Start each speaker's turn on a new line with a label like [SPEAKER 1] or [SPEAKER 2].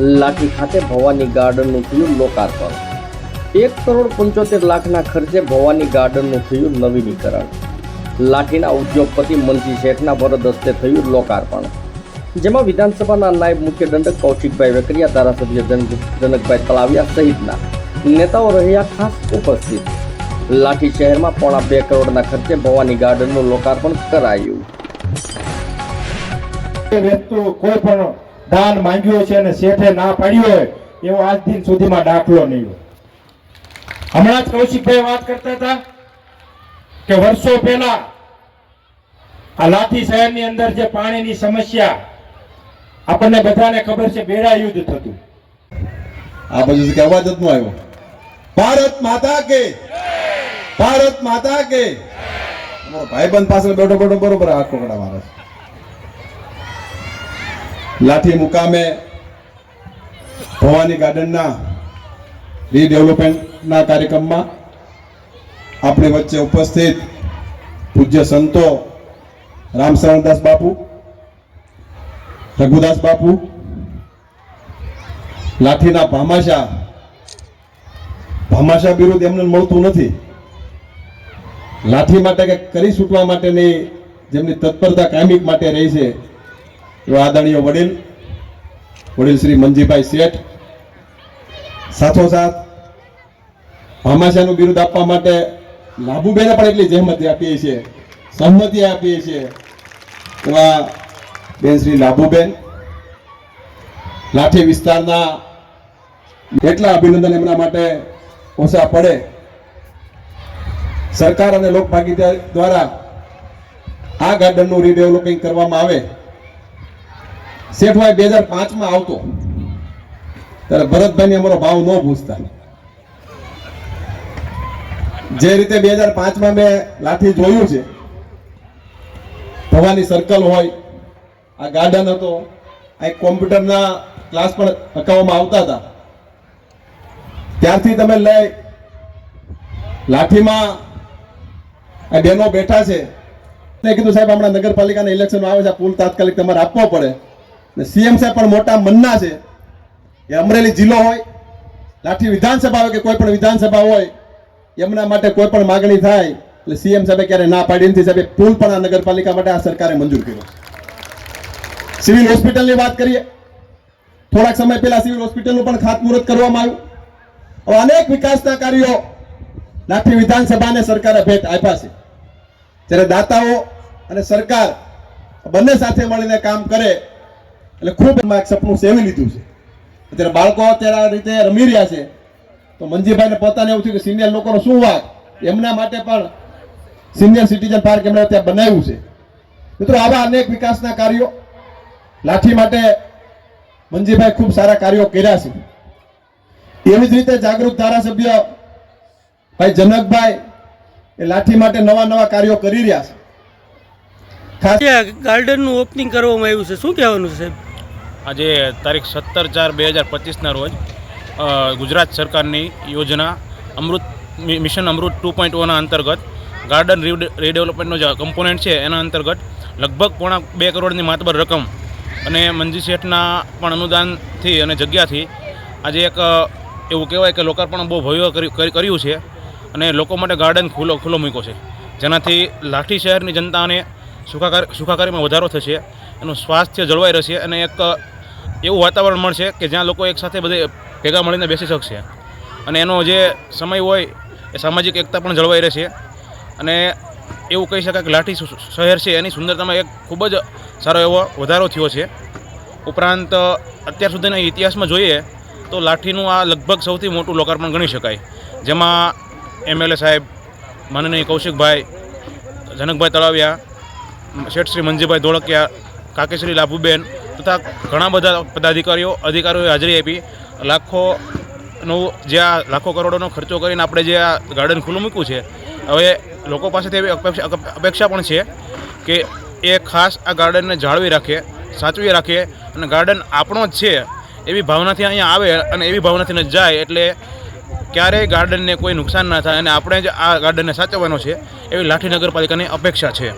[SPEAKER 1] લાઠી ખાતે ભવાની ગાર્ડનનું થયું લોકાર્પણ. એક કરોડ પંચોતેર લાખના ખર્ચે ભવાની ગાર્ડનનું થયું નવીનીકરણ. લાઠીના ઉદ્યોગપતિ મનજી શેઠના વરદ હસ્તે થયું લોકાર્પણ. જેમાં વિધાનસભાના નાયબ મુખ્ય દંડક કૌશિકભાઈ વેકરિયા, ધારાસભ્ય જનકભાઈ તળાવિયા સહિતના નેતાઓ રહ્યા ખાસ ઉપસ્થિત. લાઠી શહેરમાં પોણા બે કરોડના ખર્ચે ભવાની ગાર્ડનનું લોકાર્પણ કરાયું.
[SPEAKER 2] કોઈ પણ દાન માંગ્યું છે અને શેઠે ના પાડ્યું હોય, એવો આજ દિન સુધીમાં દાખલો નહીં હોય. હમણાં જ કૌશિકભાઈ વાત કરતા હતા કે વર્ષો પહેલા આ લાઠી શહેરની અંદર જે પાણીની સમસ્યા, આપણને બધાને ખબર છે બેડા યુદ્ધ થતું.
[SPEAKER 3] આ કે અવાજ જ ન આવ્યો. ભારત માતા કે, ભારત માતા કે. ભાઈબંધ પાસે બેઠો બેઠો બરોબર આ કોકડા મારે. લાઠી મુકામે ભવાની ગાર્ડનના રીડેવલપમેન્ટના કાર્યક્રમમાં આપણી વચ્ચે ઉપસ્થિત પૂજ્ય સંતો રામશરણદાસ બાપુ, રઘુદાસ બાપુ, લાઠીના ભામાશા ભામાશા બિરુદ એમને મળતું નથી. લાઠી માટે કે કરી છૂટવા માટેની જેમની તત્પરતા કાયમિક માટે રહી છે આદરણીય વડીલ વડીલ શ્રી મનજીભાઈ શેઠ સાથોસાથ હમાશાનું બિરુદ આપવા માટે લાભુબેને પણ એટલી જહેમતી આપીએ છીએ સહમતિ આપીએ છીએ. એવા બેન શ્રી લાભુબેન લાઠી વિસ્તારના એટલા અભિનંદન એમના માટે ઓછા પડે. સરકાર અને લોકભાગીદારી દ્વારા આ ગાર્ડનનું રીડેવલપિંગ કરવામાં આવે. શેઠભાઈ બે હજાર પાંચમાં આવતો. ત્યારે ભરતભાઈને અમારો ભાવ ન પૂછતા. જે રીતે બે હજાર પાંચમાં મેં લાઠી જોયું છે, ભવાની સર્કલ હોય, આ ગાર્ડન હતો, આ એક કોમ્પ્યુટરના ક્લાસ પણ અકાવવામાં આવતા હતા. ત્યારથી તમે લઈ, લાઠીમાં આ બહેનો બેઠા છે. મેં કીધું સાહેબ, હમણાં નગરપાલિકાના ઇલેક્શન આવે છે, આ પુલ તાત્કાલિક તમારે આપવો પડે. ને સીએમ સાહેબ પણ મોટા મનના છે. એ અમરેલી જિલ્લો હોય, લાઠી વિધાનસભા હોય કે કોઈ પણ વિધાનસભા હોય, એમના માટે કોઈ પણ માગણી થાય, એટલે સીએમ સાહેબે ક્યારે ના પાડી. નથી સાહેબ પુલ પણ આ નગરપાલિકા માટે આ સરકારે મંજૂર કર્યો. સિવિલ હોસ્પિટલની વાત કરીએ, થોડાક સમય પહેલા સિવિલ હોસ્પિટલનું પણ ખાતમુહૂર્ત કરવામાં આવ્યું. હવે અનેક વિકાસના કાર્યો લાઠી વિધાનસભાને સરકારે ભેટ આપ્યા છે. જ્યારે દાતાઓ અને સરકાર બંને સાથે મળીને કામ કરે એટલે ખૂબ એમાં એક સપનું સેવી લીધું છે. અત્યારે બાળકો અત્યારે આ રીતે રમી રહ્યા છે. તો મંજીભાઈને પોતાને એવું થયું કે સિનિયર લોકોનો શું વાત? એમના માટે પણ સિનિયર સિટીઝન પાર્ક એમણે ત્યાં બનાવ્યું છે. મિત્રો, આવા અનેક વિકાસના કાર્યો લાઠી માટે મંજીભાઈ ખૂબ સારા કાર્યો કર્યા છે. એવી જ રીતે જાગૃત ધારાસભ્ય ભાઈ જનકભાઈ એ લાઠી માટે નવા નવા કાર્યો કરી રહ્યા છે.
[SPEAKER 4] ગાર્ડનનું ઓપનિંગ કરવામાં આવ્યું છે. શું કહેવાનું છે સાહેબ?
[SPEAKER 5] આજે તારીખ સત્તર ચાર બે હજાર પચીસના રોજ ગુજરાત સરકારની યોજના Amrut mission Amrut two point ઓના અંતર્ગત ગાર્ડન રીડ- રીડેવલપમેન્ટનો જે કમ્પોનન્ટ છે એના અંતર્ગત લગભગ પોણા બે કરોડની માતબર રકમ અને મંજી શેઠના પણ અનુદાનથી અને જગ્યાથી આજે એક એવું કહેવાય કે લોકાર્પણ બહુ ભવ્ય કરી- કરી- કર્યું છે અને લોકો માટે ગાર્ડન ખુલ્લો ખુલ્લો મૂક્યો છે. જેનાથી લાઠી શહેરની જનતાને સુખાકાર, સુખાકારીમાં વધારો થશે, એનું સ્વાસ્થ્ય જળવાઈ રહેશે અને એક એવું વાતાવરણ મળશે કે જ્યાં લોકો એકસાથે બધે ભેગા મળીને બેસી શકશે. અને એનો જે સમય હોય એ સામાજિક એકતા પણ જળવાઈ રહેશે. અને એવું કહી શકાય કે લાઠી શહેર છે, એની સુંદરતામાં એક ખૂબ જ સારો એવો વધારો થયો છે. ઉપરાંત, અત્યાર સુધીના ઇતિહાસમાં જોઈએ તો લાઠીનું આ લગભગ સૌથી મોટું લોકાર્પણ ગણી શકાય. જેમાં એમએલએ સાહેબ, માનનીય કૌશિકભાઈ, જનકભાઈ તળાવિયા, શેઠ શ્રી મંજીભાઈ ધોળકિયા, કાકેશ્રી લાભુબેન તથા ઘણા બધા પદાધિકારીઓ, અધિકારીઓએ હાજરી આપી. લાખોનું જે આ લાખો કરોડોનો ખર્ચો કરીને આપણે જે આ ગાર્ડન ખુલ્લું મૂક્યું છે, હવે લોકો પાસેથી એવી અપેક્ષા પણ છે કે એ ખાસ આ ગાર્ડનને જાળવી રાખે, સાચવી રાખે અને ગાર્ડન આપણો જ છે એવી ભાવનાથી અહીંયા આવે અને એવી ભાવનાથી ન જાય એટલે ક્યારેય ગાર્ડનને કોઈ નુકસાન ના થાય અને આપણે જ આ ગાર્ડનને સાચવવાનો છે એવી લાઠી નગરપાલિકાની અપેક્ષા છે.